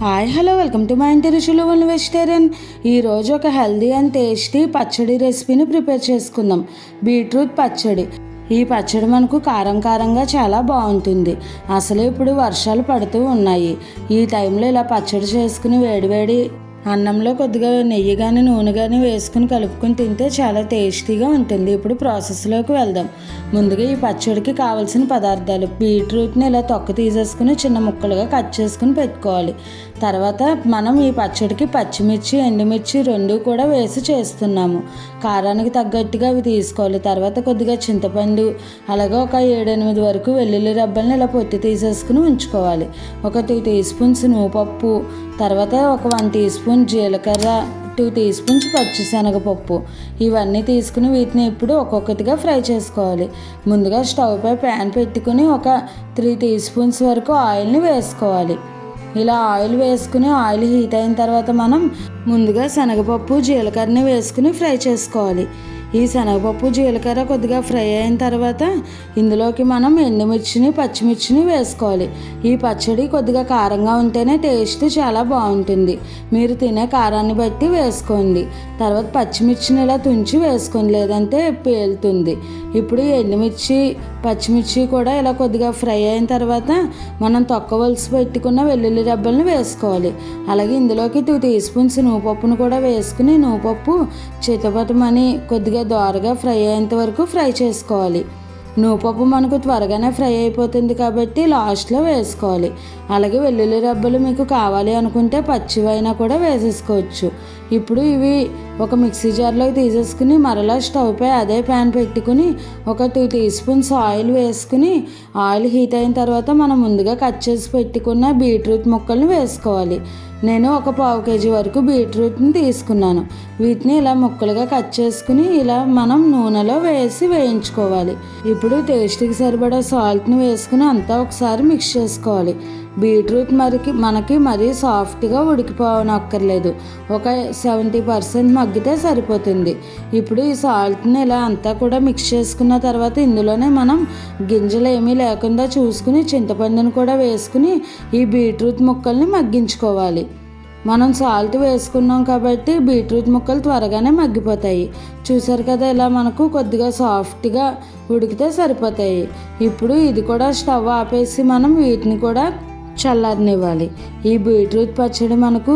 Hi hello welcome to మా ఇంటి రుచులు వన్ వెజిటేరియన్. ఈరోజు ఒక హెల్దీ అండ్ టేస్టీ పచ్చడి రెసిపీని ప్రిపేర్ చేసుకుందాం. బీట్రూట్ పచ్చడి. ఈ పచ్చడి మనకు కారం కారంగా చాలా బాగుంటుంది. అసలు ఇప్పుడు వర్షాలు పడుతూ ఉన్నాయి. ఈ టైంలో ఇలా పచ్చడి చేసుకుని వేడివేడి అన్నంలో కొద్దిగా నెయ్యి కానీ నూనె కానీ వేసుకుని కలుపుకొని తింటే చాలా టేస్టీగా ఉంటుంది. ఇప్పుడు ప్రాసెస్లోకి వెళ్దాం. ముందుగా ఈ పచ్చడికి కావాల్సిన పదార్థాలు. బీట్రూట్ని ఇలా తొక్క తీసేసుకుని చిన్న ముక్కలుగా కట్ చేసుకుని పెట్టుకోవాలి. తర్వాత మనం ఈ పచ్చడికి పచ్చిమిర్చి ఎండుమిర్చి రెండు కూడా వేసి చేస్తున్నాము. కారానికి తగ్గట్టుగా అవి తీసుకోవాలి. తర్వాత కొద్దిగా చింతపండు అలాగే ఒక ఏడెనిమిది వరకు వెల్లుల్లి రబ్బల్ని ఇలా పొత్తి తీసేసుకుని ఉంచుకోవాలి. ఒక టూ టీ స్పూన్స్ నువ్వు పప్పు తర్వాత ఒక వన్ టీ స్పూన్ జీలకర్ర టూ టీ స్పూన్స్ పచ్చిశనగపప్పు. ఇవన్నీ తీసుకుని వీటిని ఇప్పుడు ఒక్కొక్కటిగా ఫ్రై చేసుకోవాలి. ముందుగా స్టవ్ పై ప్యాన్ పెట్టుకుని ఒక త్రీ టీ స్పూన్స్ వరకు ఆయిల్ని వేసుకోవాలి. ఇలా ఆయిల్ వేసుకుని ఆయిల్ హీట్ అయిన తర్వాత మనం ముందుగా శనగపప్పు జీలకర్రని వేసుకుని ఫ్రై చేసుకోవాలి. ఈ శనగపప్పు జీలకర్ర కొద్దిగా ఫ్రై అయిన తర్వాత ఇందులోకి మనం ఎండుమిర్చిని పచ్చిమిర్చిని వేసుకోవాలి. ఈ పచ్చడి కొద్దిగా కారంగా ఉంటేనే టేస్ట్ చాలా బాగుంటుంది. మీరు తినే కారాన్ని బట్టి వేసుకోండి. తర్వాత పచ్చిమిర్చిని ఇలా తుంచి వేసుకోండి లేదంటే పేలుతుంది. ఇప్పుడు ఎండుమిర్చి పచ్చిమిర్చి కూడా ఇలా కొద్దిగా ఫ్రై అయిన తర్వాత మనం తొక్కవలసి పెట్టుకున్న వెల్లుల్లి రెబ్బలను వేసుకోవాలి. అలాగే ఇందులోకి టూ టీ స్పూన్స్ నువ్వుపప్పును కూడా వేసుకుని నువ్వుపప్పు చితపటమని కొద్దిగా దోరగా ఫ్రై అయ్యేంత వరకు ఫ్రై చేసుకోవాలి. నూపప్పు మనకు త్వరగానే ఫ్రై అయిపోతుంది కాబట్టి లాస్ట్లో వేసుకోవాలి. అలాగే వెల్లుల్లి రబ్బలు మీకు కావాలి అనుకుంటే పచ్చివైనా కూడా వేసేసుకోవచ్చు. ఇప్పుడు ఇవి ఒక మిక్సీ జార్లోకి తీసేసుకుని మరలా స్టవ్ పై అదే ప్యాన్ పెట్టుకుని ఒక టూ టీ స్పూన్స్ ఆయిల్ వేసుకుని ఆయిల్ హీట్ అయిన తర్వాత మనం ముందుగా కట్ చేసి పెట్టుకున్న బీట్రూట్ ముక్కల్ని వేసుకోవాలి. నేను ఒక పావు కేజీ వరకు బీట్రూట్ని తీసుకున్నాను. వీటిని ఇలా ముక్కలుగా కట్ చేసుకుని ఇలా మనం నూనెలో వేసి వేయించుకోవాలి. ఇప్పుడు టేస్ట్కి సరిపడా సాల్ట్ని వేసుకుని అంతా ఒకసారి మిక్స్ చేసుకోవాలి. బీట్రూట్ మరికి మనకి మరీ సాఫ్ట్గా ఉడికిపోవనక్కర్లేదు. ఒక సెవెంటీ పర్సెంట్ మగ్గితే సరిపోతుంది. ఇప్పుడు ఈ సాల్ట్ని ఇలా అంతా కూడా మిక్స్ చేసుకున్న తర్వాత ఇందులోనే మనం గింజలు ఏమీ లేకుండా చూసుకుని చింతపండుని కూడా వేసుకుని ఈ బీట్రూట్ ముక్కల్ని మగ్గించుకోవాలి. మనం సాల్ట్ వేసుకున్నాం కాబట్టి బీట్రూట్ ముక్కలు త్వరగానే మగ్గిపోతాయి. చూసారు కదా ఇలా మనకు కొద్దిగా సాఫ్ట్గా ఉడికితే సరిపోతాయి. ఇప్పుడు ఇది కూడా స్టవ్ ఆపేసి మనం వీటిని కూడా చల్లారనివ్వాలి. ఈ బీట్రూట్ పచ్చడి మనకు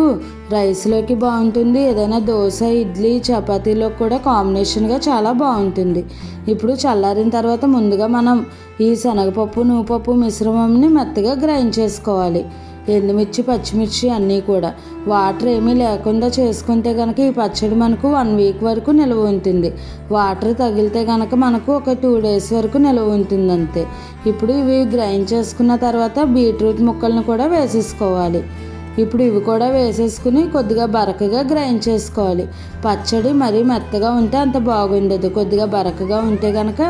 రైస్లోకి బాగుంటుంది. ఏదైనా దోశ ఇడ్లీ చపాతీలోకి కూడా కాంబినేషన్గా చాలా బాగుంటుంది. ఇప్పుడు చల్లారిన తర్వాత ముందుగా మనం ఈ శనగపప్పు నువ్వుపప్పు మిశ్రమంని మెత్తగా గ్రైండ్ చేసుకోవాలి. ఎండుమిర్చి పచ్చిమిర్చి అన్నీ కూడా. వాటర్ ఏమీ లేకుండా చేసుకుంటే కనుక ఈ పచ్చడి మనకు వన్ వీక్ వరకు నిల్వ ఉంటుంది. వాటర్ తగిలితే కనుక మనకు ఒక టూ డేస్ వరకు నిల్వ ఉంటుంది అంతే. ఇప్పుడు ఇవి గ్రైండ్ చేసుకున్న తర్వాత బీట్రూట్ ముక్కలను కూడా వేసేసుకోవాలి. ఇప్పుడు ఇవి కూడా వేసేసుకుని కొద్దిగా బరకగా గ్రైండ్ చేసుకోవాలి. పచ్చడి మరీ మెత్తగా ఉంటే అంత బాగుండదు. కొద్దిగా బరకగా ఉంటే కనుక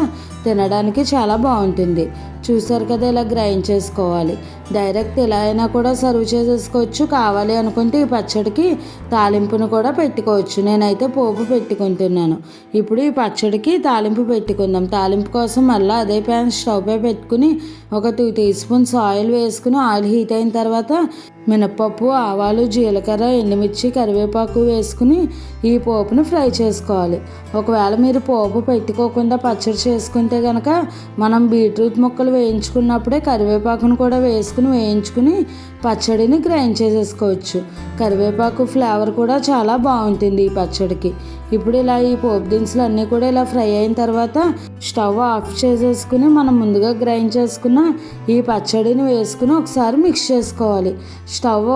తినడానికి చాలా బాగుంటుంది. చూసారు కదా ఇలా గ్రైండ్ చేసుకోవాలి. డైరెక్ట్ ఇలా అయినా కూడా సర్వ్ చేసేసుకోవచ్చు. కావాలి అనుకుంటే ఈ పచ్చడికి తాలింపును కూడా పెట్టుకోవచ్చు. నేనైతే పోపు పెట్టుకుంటున్నాను ఇప్పుడు ఈ పచ్చడికి తాలింపు పెట్టుకుందాం. తాలింపు కోసం మళ్ళీ అదే ప్యాన్ స్టవ్ పై పెట్టుకుని ఒక టూ టీ స్పూన్స్ ఆయిల్ వేసుకుని ఆయిల్ హీట్ అయిన తర్వాత మినప్పప్పు ఆవాలు జీలకర్ర ఎండుమిర్చి కరివేపాకు వేసుకుని ఈ పోపును ఫ్రై చేసుకోవాలి. ఒకవేళ మీరు పోపు పెట్టుకోకుండా పచ్చడి చేసుకుంటే కనుక మనం బీట్రూట్ ముక్కలు వేయించుకున్నప్పుడే కరివేపాకును కూడా వేసుకుని వేయించుకుని పచ్చడిని గ్రైండ్ చేసేసుకోవచ్చు. కరివేపాకు ఫ్లేవర్ కూడా చాలా బాగుంటుంది ఈ పచ్చడికి. ఇప్పుడు ఇలా ఈ పోపు దినుసులు అన్నీ కూడా ఇలా ఫ్రై అయిన తర్వాత స్టవ్ ఆఫ్ చేసేసుకుని మనం ముందుగా గ్రైండ్ చేసుకున్న ఈ పచ్చడిని వేసుకుని ఒకసారి మిక్స్ చేసుకోవాలి. స్టవ్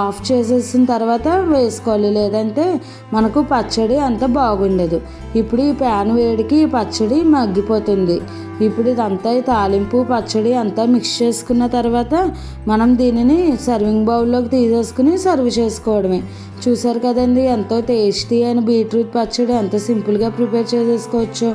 ఆఫ్ చేసేసిన తర్వాత వేసుకోవాలి లేదంటే మనకు పచ్చడి అంత బాగుండదు. ఇప్పుడు ఈ ప్యాన్ వేడికి ఈ పచ్చడి మగ్గిపోతుంది. ఇప్పుడు ఇదంతా ఈ తాలింపు పచ్చడి అంతా మిక్స్ చేసుకున్న తర్వాత మనం దీనిని సర్వింగ్ బౌల్లోకి తీసేసుకుని సర్వ్ చేసుకోవడమే. చూసారు కదండి ఎంతో టేస్టీ అయిన బీట్రూట్ పచ్చడి ఎంత సింపుల్గా ప్రిపేర్ చేసేసుకోవచ్చు.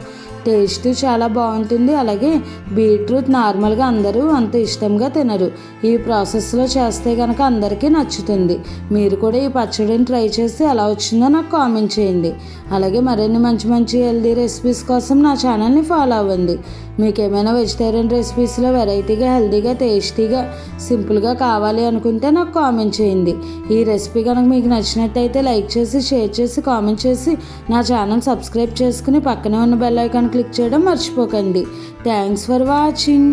టేస్ట్ చాలా బాగుంటుంది. అలాగే బీట్రూట్ నార్మల్గా అందరూ అంత ఇష్టంగా తినరు. ఈ ప్రాసెస్లో చేస్తే కనుక అందరికీ నచ్చుతుంది. మీరు కూడా ఈ పచ్చడిని ట్రై చేసి ఎలా వచ్చిందో నాకు కామెంట్ చేయండి. అలాగే మరిన్ని మంచి మంచి హెల్దీ రెసిపీస్ కోసం నా ఛానల్ని ఫాలో అవ్వండి. మీకు ఏమైనా వెజిటేరియన్ రెసిపీస్లో వెరైటీగా హెల్దీగా టేస్టీగా సింపుల్గా కావాలి అనుకుంటే నాకు కామెంట్ చేయండి. ఈ రెసిపీ కనుక మీకు నచ్చినట్టయితే లైక్ చేసి షేర్ చేసి కామెంట్ చేసి నా ఛానల్ సబ్స్క్రైబ్ చేసుకుని పక్కనే ఉన్న బెల్ ఐకాన్ క్లిక్ చేయడం మర్చిపోకండి. Thanks for watching